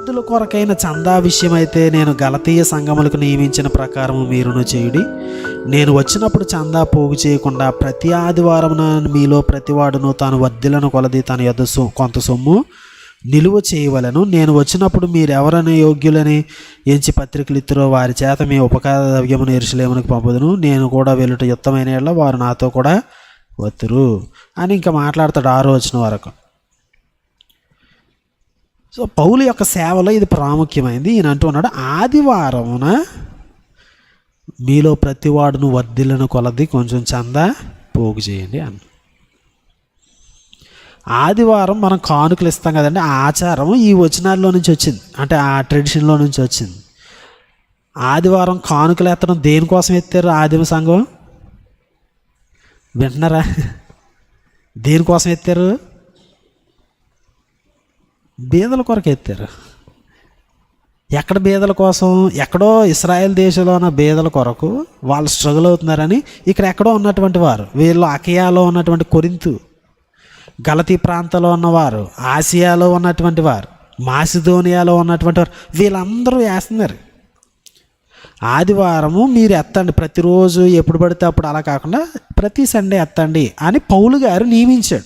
ఇందుల కొరకైన చందా విషయమైతే నేను గలతీయ సంఘములకు నియమించిన ప్రకారం మీరును చేయుడి. నేను వచ్చినప్పుడు చందా పోగు చేయకుండా ప్రతి ఆదివారమున మీలో ప్రతివాడును తాను వద్దులను కొలది తన యొద్ కొంత సొమ్ము నిలువ చేయవలను. నేను వచ్చినప్పుడు మీరెవరని యోగ్యులని ఎంచి పత్రికలు ఇద్దరో వారి చేత మీ ఉపకార ద్రవ్యమును ఎరుసలేమునికి పంపుదును. నేను కూడా వెళ్ళుట యుత్తమైన వారు నాతో కూడా వత్తురు అని ఇంకా మాట్లాడతాడు ఆరో వచ్చిన వరకు. సో పౌలు యొక్క సేవలో ఇది ప్రాముఖ్యమైంది. ఈయన అంటున్నాడు ఆదివారమున మీలో ప్రతివాడును వర్ధిల్లను కొలది కొంచెం చందా పోగు చేయండి అన్న ఆదివారం మనం కానుకలు ఇస్తాం కదండి ఆ ఆచారం ఈ వచనాల్లో నుంచి వచ్చింది అంటే ఆ ట్రెడిషన్లో నుంచి వచ్చింది. ఆదివారం కానుకలు ఎత్తడం దేనికోసం ఎత్తారు ఆదిమ సంఘం? వింటున్నారా దేనికోసం ఎత్తారు? బీదల కొరకు ఎత్తారు. ఎక్కడ బీదల కోసం? ఎక్కడో ఇస్రాయేల్ దేశంలో ఉన్న బీదల కొరకు వాళ్ళు స్ట్రగుల్ అవుతున్నారని ఇక్కడ ఎక్కడో ఉన్నటువంటి వారు వీళ్ళు అకయాలో ఉన్నటువంటి కొరింతు గలతీ ప్రాంతంలో ఉన్నవారు ఆసియాలో ఉన్నటువంటి వారు మాసిధోనియాలో ఉన్నటువంటి వారు వీళ్ళందరూ వేస్తున్నారు. ఆదివారము మీరు ఎత్తండి. ప్రతిరోజు ఎప్పుడు పడితే అప్పుడు అలా కాకుండా ప్రతి సండే ఎత్తండి అని పౌలు గారు నియమించాడు.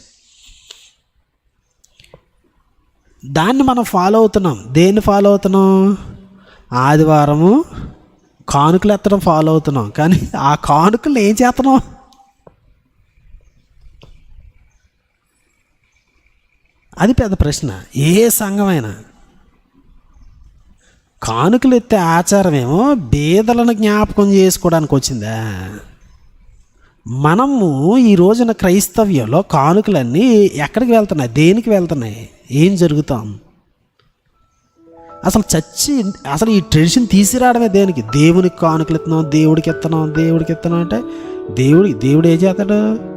దాన్ని మనం ఫాలో అవుతున్నాం. దేన్ని ఫాలో అవుతున్నాం? ఆదివారము కానుకలు ఎత్తడం ఫాలో అవుతున్నాం. కానీ ఆ కానుకలు ఏం చేస్తున్నాం? అది పెద్ద ప్రశ్న. ఏ సంఘమైనా? కానుకలు ఎత్తే ఆచారమేమో బీదలను జ్ఞాపకం చేసుకోవడానికి వచ్చిందా? మనము ఈ రోజున క్రైస్తవ్యంలో కానుకలన్నీ ఎక్కడికి వెళ్తున్నాయి? దేనికి వెళ్తున్నాయి? ఏం జరుగుతాం? అసలు చచ్చి అసలు ఈ ట్రెడిషన్ తీసిరావడమే దేనికి? దేవునికి కానుకలు ఎత్తున్నాం దేవుడికి ఎత్తనాం దేవుడికి ఎత్తనాం అంటే దేవుడి దేవుడు ఏం చేస్తాడు?